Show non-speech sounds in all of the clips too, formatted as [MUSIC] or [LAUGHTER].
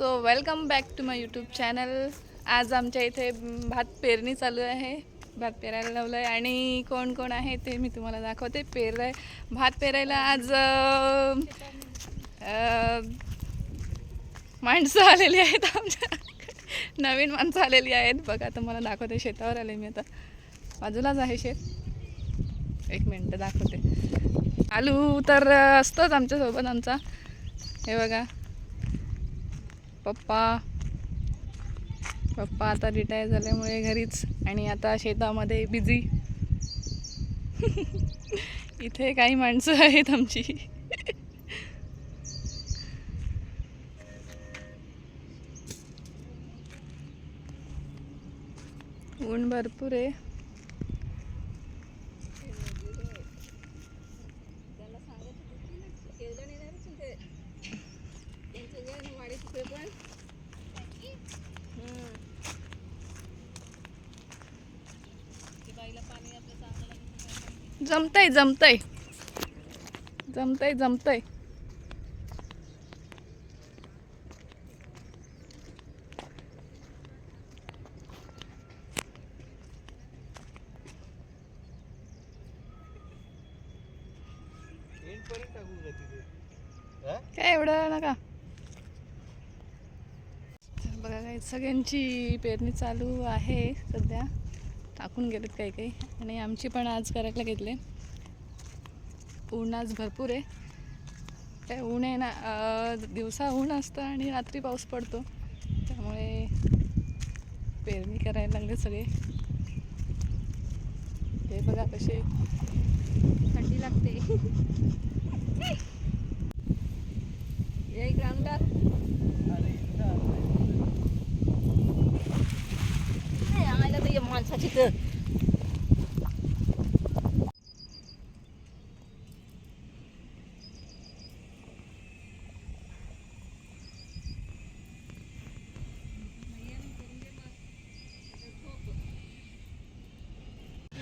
So welcome back to my YouTube channel. आज आमच्या इथे भात पेरणी चालू आहे. भात पेरायला लावलं आहे आणि कोण कोण आहे ते मी तुम्हाला दाखवते. पेराय भात पेरायला आज माणसं आलेली आहेत आमच्या. नवीन माणसं आलेली आहेत. बघा तुम्हाला दाखवते. शेतावर आले मी आता. बाजूलाच आहे शेत. एक मिनटं दाखवते. आलू तर असतोच आमच्यासोबत आमचा. हे बघा. पप्पा. पप्पा आता रिटायर झाल्यामुळे घरीच आणि आता शेतामध्ये बिझी [LAUGHS] इथे काही माणसं आहेत आमची. [LAUGHS] ऊन भरपूर आहे. जमतंय जमतंय. जमतंय जमतंय. काय एवढं नका. बघा काही सगळ्यांची पेरणी चालू आहे सध्या. टाकून गेलेत काही काही. आणि आमची पण आज करायला घेतले. ऊन आज भरपूर आहे. काय ऊन आहे ना दिवसा ऊन असतं आणि रात्री पाऊस पडतो. त्यामुळे पेरणी करायला लागले सगळे. ते बघा कसे. थंडी लागते. [LAUGHS] या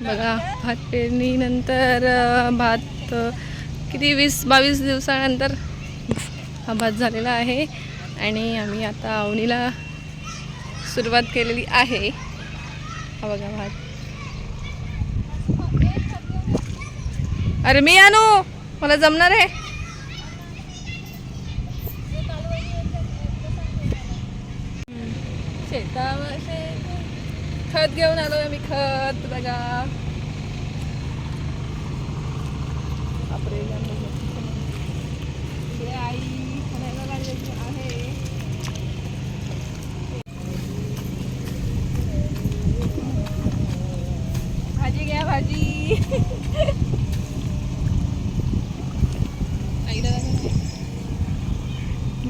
बघा भात पेरणीनंतर भात किती वीस बावीस दिवसानंतर हा भात झालेला आहे. आणि आम्ही आता आवणीला सुरुवात केलेली आहे. हा बघा भात. अरे मी आणू मला जमणार आहे. शेतामध्ये खत घेऊन आलोय मी खत बघा.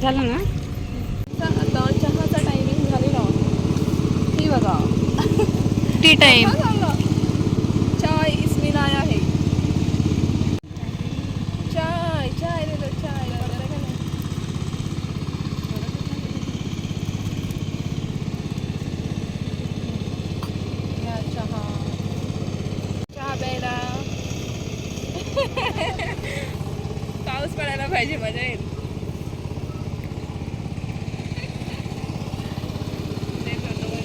झालं ना? चहाचा टायमिंग झालेला ही बघा. टी चाय इसमें चाय चाय चाय का नहीं या चहा. चहा प्यायला. [LAUGHS] पाऊस पडायला पाहिजे मजा येईल ते करतो बघ.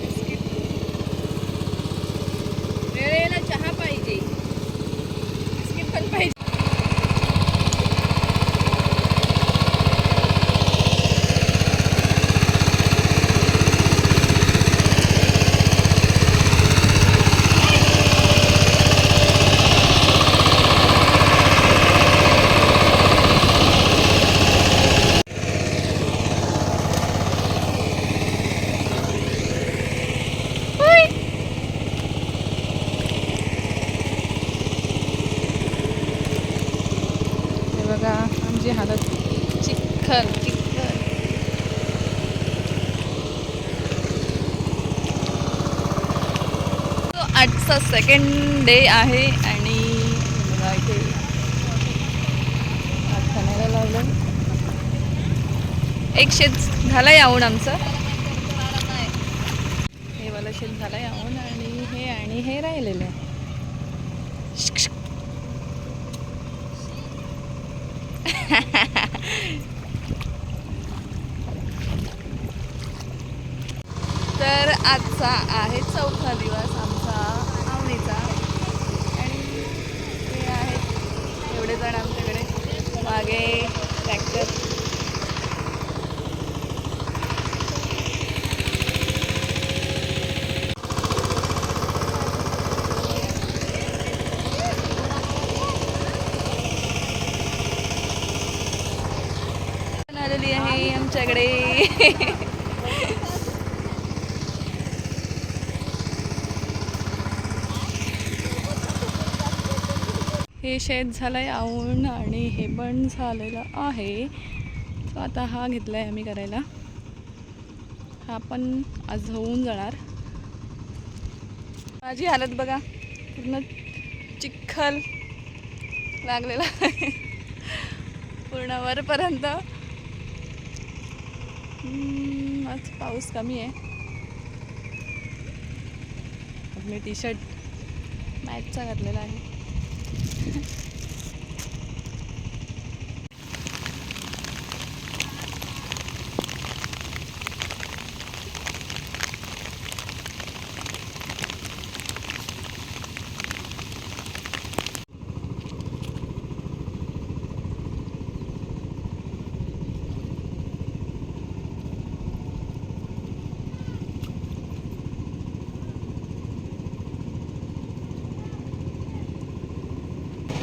बिस्किट. वेळेला चहा पाहिजे बिस्किट पण पाहिजे बघा आमची हालत चिखल चिखल. तो आजचा सेकंड डे आहे आणि बघा इथे खाण्याला लावलं. एक शेत झालं यावून आमचं. हे वाला शेत झालं यावून आणि हे आणि हे राहिलेलं आहे. [LAUGHS] तर आजचा आहे चौथा दिवस आमचा आवणीचा आणि हे आहेत एवढे जण आमच्याकडे. मागे ट्रॅक्टर आलेली आहे आमच्याकडे. हे शेत झालंय आवून आणि हे पण झालेलं आहे. सो आता हा घेतला आहे आम्ही करायला. हा पण आज होऊन जाणार. माझी हालत बघा. पूर्ण चिखल लागलेला आहे. पूर्ण वरपर्यंत आज पाऊस कमी आहे. मी टी शर्ट मॅचचा घातलेला आहे. [LAUGHS]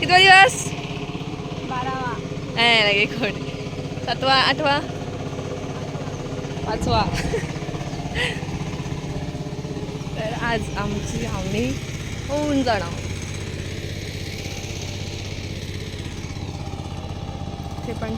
किती दिवस बारावा. नाही लगे खोट सातवा आठवा? पाचवा. तर आज आमची आवणी होऊन जाणार. ते पण